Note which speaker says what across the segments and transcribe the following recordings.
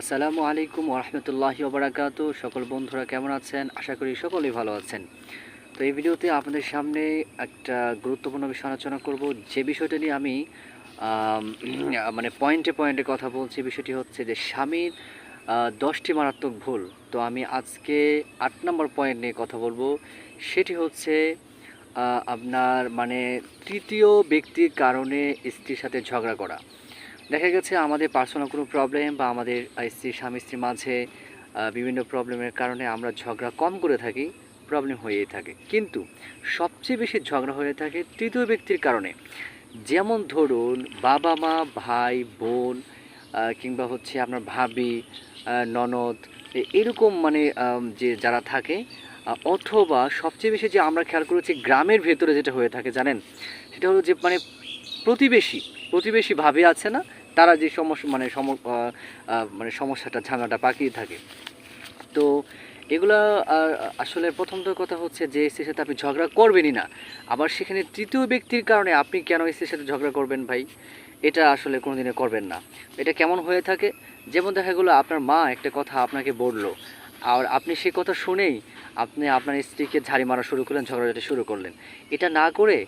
Speaker 1: আসসালামু আলাইকুম ওরহমতুল্লাহি ওবরাকাত সকল বন্ধুরা কেমন আছেন? আশা করি সকলেই ভালো আছেন। তো এই ভিডিওতে আপনাদের সামনে একটা গুরুত্বপূর্ণ বিষয় আলোচনা করব। যে বিষয়টা নিয়ে আমি মানে পয়েন্টে পয়েন্টে কথা বলছি, বিষয়টি হচ্ছে যে স্বামীর দশটি মারাত্মক ভুল। তো আমি আজকে আট নম্বর পয়েন্ট নিয়ে কথা বলব। সেটি হচ্ছে আপনার মানে তৃতীয় ব্যক্তির কারণে স্ত্রীর সাথে ঝগড়া করা। দেখা গেছে আমাদের পার্সোনাল কোনো প্রবলেম বা আমাদের স্ত্রী, স্বামী, স্ত্রীর মাঝে বিভিন্ন প্রবলেমের কারণে আমরা ঝগড়া কম করে থাকি প্রবলেম হয়েই থাকে। কিন্তু সবচেয়ে বেশি ঝগড়া হয়ে থাকে তৃতীয় ব্যক্তির কারণে। যেমন ধরুন বাবা মা, ভাই, বোন কিংবা হচ্ছে আপনার ভাবি ননদ এরকম মানে যে যারা থাকে অথবা সবচেয়ে বেশি যে আমরা খেয়াল করেছি গ্রামের ভেতরে যেটা হয়ে থাকে, জানেন? সেটা হলো যে মানে প্রতিবেশী প্রতিবেশী ভাবে আছে না? তারা যে সমস্যা মানে সম মানে সমস্যাটা, ঝামেলাটা পাকিয়ে থাকে। তো এগুলা আসলে প্রথম তো কথা হচ্ছে যে স্ত্রীর সাথে আপনি ঝগড়া করবেনই না। আবার সেখানে তৃতীয় ব্যক্তির কারণে আপনি কেন স্ত্রীর সাথে ঝগড়া করবেন ভাই? এটা আসলে কোনোদিনে করবেন না। এটা কেমন হয়ে থাকে? যেমন দেখা গেলো, আপনার মা একটা কথা আপনাকে বলল। আর আপনি সেই কথা শুনেই আপনি আপনার স্ত্রীকে ঝাড়ি মারা শুরু করলেন, ঝগড়াঝাটি শুরু করলেন। এটা না করে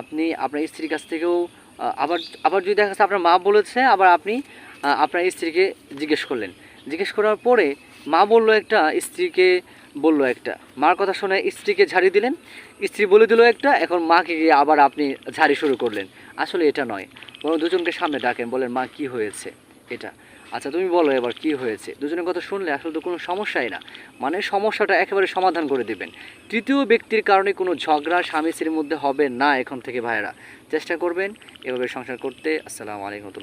Speaker 1: আপনি আপনার স্ত্রীর কাছ থেকেও আবার আবার যদি দেখা যাচ্ছে আপনার মা বলেছে, আবার আপনি আপনার স্ত্রীকে জিজ্ঞেস করলেন। জিজ্ঞেস করার পরে মা বলল একটা, স্ত্রীকে বলল একটা। মার কথা শুনে স্ত্রীকে ঝাড়ি দিলেন। স্ত্রী বলে দিল একটা, এখন মাকে গিয়ে আবার আপনি ঝাড়ি শুরু করলেন। আসলে এটা নয়। বরং দুজনকে সামনে ডাকেন, বলেন, মা, কি হয়েছে? এটা। আচ্ছা তুমি বলো এবার কি হয়েছে? দুজনের কথা শুনলে আসলে তো কোনো সমস্যাই না। মানে সমস্যাটা একেবারে সমাধান করে দেবেন। তৃতীয় ব্যক্তির কারণে কোনো ঝগড়া স্বামী স্ত্রীর মধ্যে হবে না এখন থেকে ভাইয়েরা। চেষ্টা করবেন এভাবে সংসার করতে। আসসালামু আলাইকুম।